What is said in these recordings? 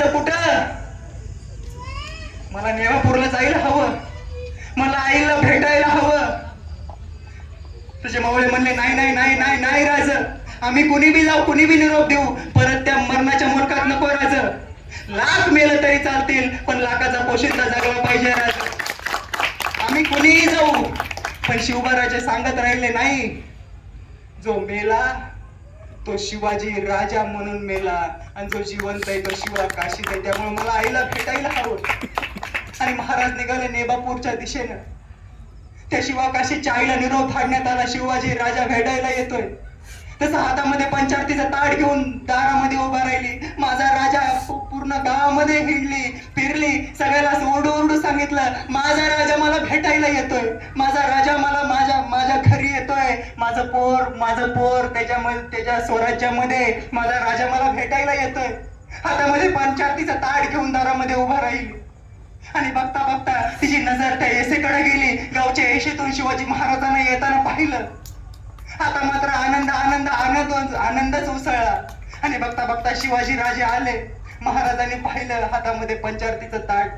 जायचं कुठं? मला नेवापूरला जायला हवं. मला आईला भेटायला हवं. तुझे मावळे म्हणले नाही नाही नाही नाही नाही राज. आम्ही कुणी बी जाऊ कुणी बी निरोप देऊ. परत त्या मरणाच्या मुलकात नको राज. लाख मेलं तरी चालतील पण लाखाचा पोशिंदा जगला पाहिजे राज. आम्ही कुणीही जाऊ पण शिवबाराजे सांगत राहिले नाही जो मेला तो शिवाजी राजा म्हणून मेला. आणि जो जिवंत आहे तो शिवा काशीत आहे. त्यामुळे मला आईला भेटायला हवं. आणि महाराज निघाले नेबापूरच्या दिशेनं. त्या शिवा काशीच्या आईला निरोप धाडण्यात आला. शिवाजी राजा भेटायला येतोय. तसं हातामध्ये पंचारतीचा ताट घेऊन दारामध्ये उभा राहिली. माझा राजा पूर्ण गावामध्ये हिंडली फिरली. सगळ्याला असं ओरडू ओरडू सांगितलं. माझा राजा मला भेटायला येतोय. माझा राजा मला माझं पोर माझं पोर त्याच्यामध्ये त्याच्या स्वराज्यामध्ये माझा राजा मला भेटायला येतोय. हातामध्ये पंचारतीचा ताट घेऊन दारामध्ये उभा राहील. आणि बघता बघता तिची नजर त्या येसेकडे गेली. गावच्या येशेतून शिवाजी महाराजांना येताना पाहिलं. आता मात्र आनंद आनंद आनंद आनंदच उसळला. आणि बघता बघता शिवाजी राजे आले. महाराजांनी पाहिलं हातामध्ये पंचारतीचं ताट.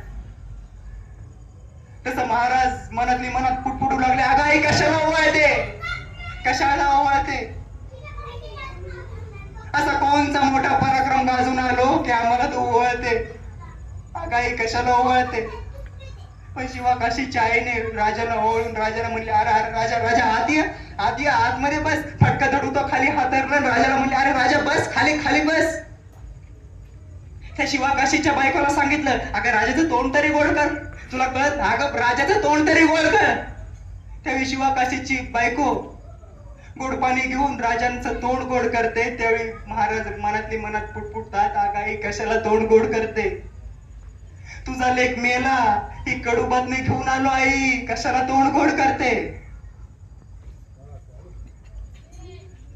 तसं महाराज मनातली मनात फुटफुटू लागले अगं आई कशाला ओवाळते कशाला ओवाळते असा कोणचा मोठा पराक्रम गाजून आलो की आम्हाला तू ओवाळते अगाई कशाला ओवाळते पण शिवा काशीच्या आईने राजाला ओळून राजाला म्हणले अरे अरे राजा राजा आत ये आत ये आतमध्ये बस. फटका धडू तो खाली हातरलं राजाला म्हणले अरे राजा बस खाली खाली बस. त्या शिवा काशीच्या बायकोला सांगितलं अगं राजाचं तोंड तरी गोड कर. तुला कळत अगं राजाचं तोंड तरी गोड कर. त्यावेळी शिवा काशीची बायको गोड पाणी घेऊन राजांचं तोंड गोड करते. त्यावेळी महाराज मनातली मनात पुटपुटतात आगाई कशाला तोंड गोड करते? तुझा लेख मेला ही कडू बातमी घेऊन आलो आई. कशाला तोंड गोड करते?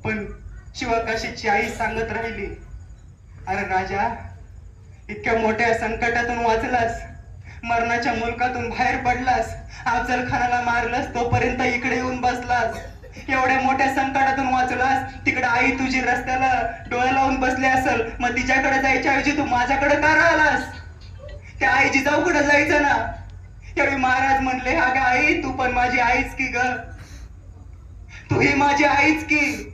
पण शिवकाशीची आई सांगत राहिली अरे राजा इतक्या मोठ्या संकटातून वाचलास. मरणाच्या मुलकातून बाहेर पडलास. अफजल खानाला मारलास. तोपर्यंत इकडे येऊन बसलास. एवढ्या मोठ्या संकटातून वाचलास तिकडे आई तुझी रस्त्याला डोळे लावून बसले असल मग तिच्याकडे जायच्या ऐवजी तू माझ्याकडे का राहिलास? त्या आई जिजाऊकडे जायचं ना? त्यावेळी महाराज म्हणले अगं आई तू पण माझी आईच की ग. तू ही माझी आईच की.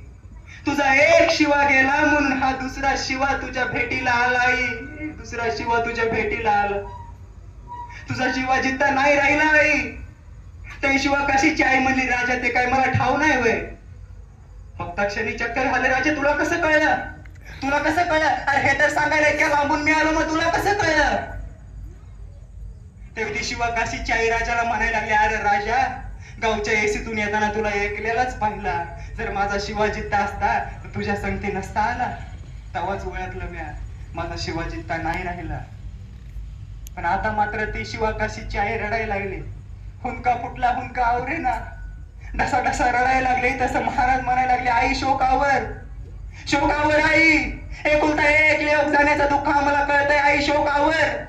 तुझा एक शिवा गेला म्हणून हा दुसरा शिवा तुझ्या भेटीला आला आई. दुसरा शिवा तुझ्या भेटीला आला. तुझा शिवा जित्ता नाही राहिला आई त्याशिवाय कशीची आई म्हणली राजा ते काय मला ठाव नाही वय फक्त क्षणी चक्कर आले राजा तुला कसं कळलं? तुला कसं कळलं? अरे हे तर सांगायला इतक्या लांबून मी आलो मग तुला कसं कळलं? तेवढी शिवा काशीची आई राजाला म्हणायला लागली अरे राजा गावच्या एसीतून येताना तुला ऐकलेलाच पाहिला. जर माझा शिवाजी असता तर तुझ्या संगती नसता आला. तेव्हाच ओळखलं म्या. माझा शिवाजी नाही राहिला. पण आता मात्र ती शिवा काशीची आई रडायला लागली. हुंका फुटला हुंका आवरे ना डसा डसा रडायला लागले तसं महाराज म्हणायला लागले आई शोकावर. शोकावर आई. एकुलता एक लेख जाण्याचं दुःख आम्हाला कळतंय आई शोकावर.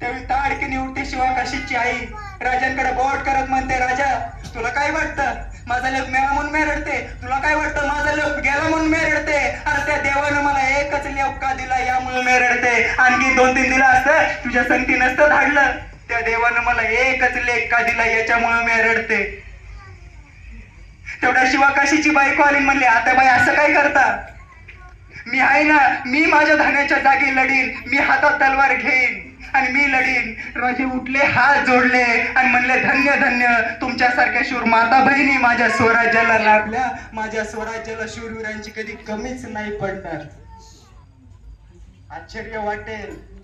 त्यावेळी ताडकी निवडते शिवा काशीची आई. राजांकडे बोट करत म्हणते राजा तुला काय वाटतं? माझा लेख मेला म्हणून मी रडते तुला काय वाटतं? माझा लेख गेला म्हणून मी रडते अरे त्या देवानं मला एकच लेख का दिला यामुळे मी रडते आणखी दोन तीन दिला असतं तुझ्या संगती नसतं धाडलं. त्या देवानं मला एकच लेख का दिला याच्यामुळे मी रडते. तेवढ्या शिवा काशीची बायको आली म्हणली आता बाई असं काय करता? मी आहे ना मी माझ्या धान्याच्या जागी लढीन मी हातात तलवार घेईन आणि मी लढीन. राजे उठले हात जोडले आणि म्हणले धन्य धन्य तुमच्यासारख्या शूर माता बहिणी माझ्या स्वराज्याला लाभल्या. माझ्या स्वराज्याला शूरवीरांची कधी कमीच नाही पडणार. आश्चर्य वाटेल.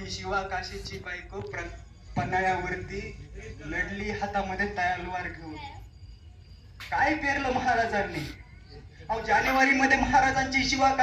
ही शिवा काशीची बायको पन्हाळ्यावरती लढली हातामध्ये तलवार घेऊन. काय पेरलं महाराजांनी? अहो जानेवारी मध्ये महाराजांची शिवा काशी